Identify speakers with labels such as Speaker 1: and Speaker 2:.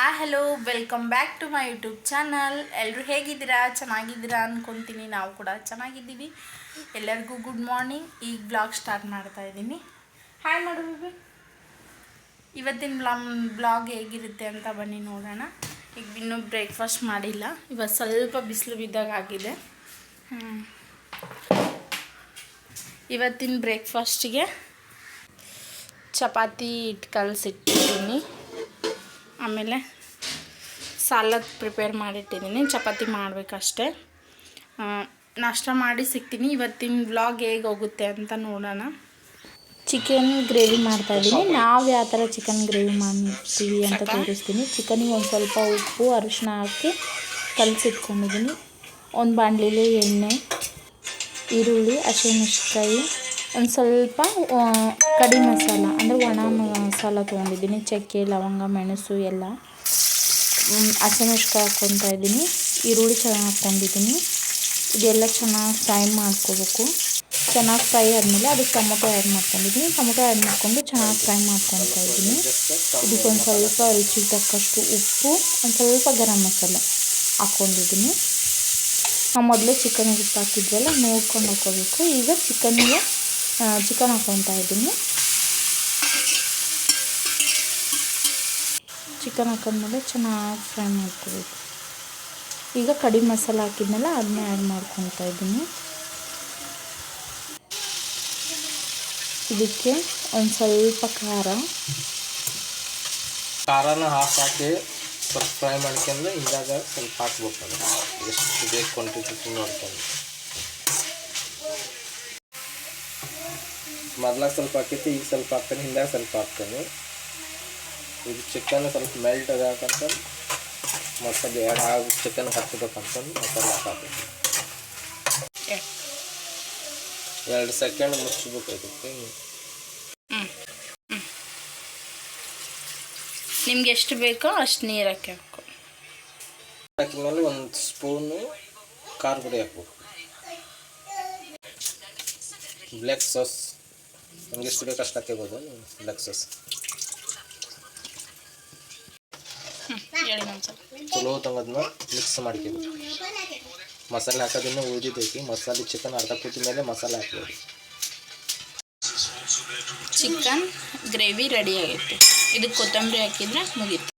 Speaker 1: Hi hello welcome back to my YouTube channel ಎಲ್ಲರೂ ಹೇಗಿದ್ದೀರಾ? ಚೆನ್ನಾಗಿದ್ದೀರಾ ಅಂದ್ಕೊತೀನಿ ನಾವು ಕೂಡ ಚೆನ್ನಾಗಿದ್ದೀವಿ. ಎಲ್ಲರಿಗೂ ಗುಡ್ ಮಾರ್ನಿಂಗ್ ಈಗ ಬ್ಲಾಗ್ ಸ್ಟಾರ್ಟ್ ಮಾಡ್ತಾ ಇದ್ದೀನಿ. ಹಾಯ್ ಮಾಡು ಬೇಬಿ ಇವತ್ತಿನ ಬ್ಲಾಗ್ ಬ್ಲಾಗ್ ಹೇಗಿರುತ್ತೆ ಅಂತ ಬನ್ನಿ ನೋಡೋಣ. ಈಗ ಇನ್ನೂ ಬ್ರೇಕ್ಫಾಸ್ಟ್ ಮಾಡಿಲ್ಲ. ಇವತ್ತು ಸ್ವಲ್ಪ ಬಿಸಿಲು ಬಿದ್ದಾಗ ಆಗಿದೆ. ಇವತ್ತಿನ ಬ್ರೇಕ್ಫಾಸ್ಟಿಗೆ ಚಪಾತಿ ಹಿಟ್ಟು ಆಮೇಲೆ ಸಾಲದ್ ಪ್ರಿಪೇರ್ ಮಾಡಿಟ್ಟಿದ್ದೀನಿ ಚಪಾತಿ ಮಾಡಬೇಕಷ್ಟೆ. ನಾಷ್ಟ ಮಾಡಿ ಸಿಗ್ತೀನಿ. ಇವತ್ತಿನ ವ್ಲಾಗ್ ಹೇಗೆ ಹೋಗುತ್ತೆ ಅಂತ ನೋಡೋಣ. ಚಿಕನ್ ಗ್ರೇವಿ ಮಾಡ್ತಾಯಿದ್ದೀನಿ ನಾವು ಯಾವ ಥರ ಚಿಕನ್ ಗ್ರೇವಿ ಮಾಡ್ತೀವಿ ಅಂತ ತೋರಿಸ್ತೀನಿ. ಚಿಕನಿಗೆ ಒಂದು ಸ್ವಲ್ಪ ಉಪ್ಪು ಅರಿಶಿನ ಹಾಕಿ ಕಲಸಿಟ್ಕೊಂಡಿದ್ದೀನಿ. ಒಂದು ಬಾಣಲಿಲಿ ಎಣ್ಣೆ ಈರುಳ್ಳಿ ಹಸಿಮೆಣ್ಸಿನ್ಕಾಯಿ ಒಂದು ಸ್ವಲ್ಪ ಕಡಿ ಮಸಾಲ ಅಂದರೆ ಒಣ ಮಸಾಲ ತೊಗೊಂಡಿದ್ದೀನಿ ಚಕ್ಕೆ ಲವಂಗ ಮೆಣಸು ಎಲ್ಲ. ಮ್, ಹಸಿಮೆಣ್ಸಿನ್ಕಾಯಿ ಹಾಕ್ಕೊತಾ ಇದ್ದೀನಿ ಈರುಳ್ಳಿ ಚೆನ್ನಾಗಿ ಹಾಕ್ಕೊಂಡಿದ್ದೀನಿ. ಇದೆಲ್ಲ ಚೆನ್ನಾಗಿ ಫ್ರೈ ಮಾಡ್ಕೋಬೇಕು. ಚೆನ್ನಾಗಿ ಫ್ರೈ ಆದಮೇಲೆ ಅದಕ್ಕೆ ಟೊಮೊಟೊ ಆ್ಯಡ್ ಮಾಡ್ಕೊಂಡಿದ್ದೀನಿ. ಟೊಮೊಟೊ ಆ್ಯಡ್ ಮಾಡ್ಕೊಂಡು ಚೆನ್ನಾಗಿ ಫ್ರೈ ಮಾಡ್ಕೊತಾ ಇದ್ದೀನಿ. ಇದಕ್ಕೊಂದು ಸ್ವಲ್ಪ ರುಚಿಗೆ ತಕ್ಕಷ್ಟು ಉಪ್ಪು ಒಂದು ಸ್ವಲ್ಪ ಗರಂ ಮಸಾಲ ಹಾಕ್ಕೊಂಡಿದ್ದೀನಿ. ನಾವು ಮೊದಲೇ ಚಿಕನ್ಗೆ ಉಪ್ಪು ಹಾಕಿದ್ವಲ್ಲ ನೋಡ್ಕೊಂಡು ಹಾಕ್ಕೋಬೇಕು ಈಗ ಚಿಕನ್ಗೆ ಚಿಕನ್ ಹಾಕ್ಕೊತಾ ಇದ್ದೀನಿ. ಚಿಕನ್ ಹಾಕೊಂಡ್ಮೇಲೆ ಚೆನ್ನಾಗಿ ಫ್ರೈ ಮಾಡ್ಕೋಬೇಕು. ಈಗ ಕಡಿ ಮಸಾಲ ಹಾಕಿದ್ಮೇಲೆ ಅದನ್ನ ಆ್ಯಡ್ ಮಾಡ್ಕೊತಾ ಇದ್ದೀನಿ. ಇದಕ್ಕೆ ಒಂದು ಸ್ವಲ್ಪ ಖಾರ.
Speaker 2: ಖಾರನ ಹಾಫ್ ಹಾಕಿ ಸ್ವಲ್ಪ ಫ್ರೈ ಮಾಡ್ಕೊಂಡು ಇದ್ದಾಗ ಸ್ವಲ್ಪ ಹಾಕ್ಬೇಕು ಎಷ್ಟು ಬೇಕು ಕ್ವಾಂಟಿಟಿ ನೋಡ್ಕೊಂಡು ಮೊದ್ಲಾಗ ಸ್ವಲ್ಪ ಹಾಕೈತಿ ಈಗ ಸ್ವಲ್ಪ ಹಾಕ್ತಾನೆ ಹಿಂದಾಗ ಸ್ವಲ್ಪ ಹಾಕ್ತಾನೆ ಇದು ಚಿಕನ್ ಸ್ವಲ್ಪ ಮೆಲ್ಟ್ ಅದಾಕಂತ ಮಸಾಲೆ ಎರಡು ಹಾಕಿ ಚಿಕನ್ ಹಾಕ್ಬೇಕಂತಂದು ಮಸಾಲೆ ಹಾಕಬೇಕು ಎರಡು ಸೆಕೆಂಡ್ ಮುಚ್ಚಬೇಕು ಇದಕ್ಕೆ.
Speaker 1: ನಿಮ್ಗೆ ಎಷ್ಟು ಬೇಕೋ ಅಷ್ಟು ನೀರು ಹಾಕಬೇಕು.
Speaker 2: ಹಾಕಿದ್ಮೇಲೆ ಒಂದು ಸ್ಪೂನು ಖಾರ ಪುಡಿ ಹಾಕ್ಬೇಕು. ಬ್ಲ್ಯಾಕ್ ಸಾಸ್ ನಮ್ಗೆ ಎಷ್ಟು ಬೇಕು ಅಷ್ಟು ಹಾಕಿಬೋದು ಬ್ಲ್ಯಾಕ್ ಸಾಸ್
Speaker 1: ಹೇಳಿ ಒಂದ್ಸಲ
Speaker 2: ಚಲೋ ತಂಗದನ್ನ ಮಿಕ್ಸ್ ಮಾಡ್ಕೋಬೇಕು ಮಸಾಲೆ ಹಾಕೋದನ್ನ ಉಳಿದಿದ್ದೈತಿ ಮಸಾಲೆ ಚಿಕನ್ ಅರ್ಧ ಕೂತಿದ ಮೇಲೆ ಮಸಾಲೆ ಹಾಕ್ಬೋದು
Speaker 1: ಚಿಕನ್ ಗ್ರೇವಿ ರೆಡಿ ಆಗೈತೆ. ಇದಕ್ಕೆ ಕೊತ್ತಂಬರಿ ಹಾಕಿದ್ರೆ ಮುಗೀತು.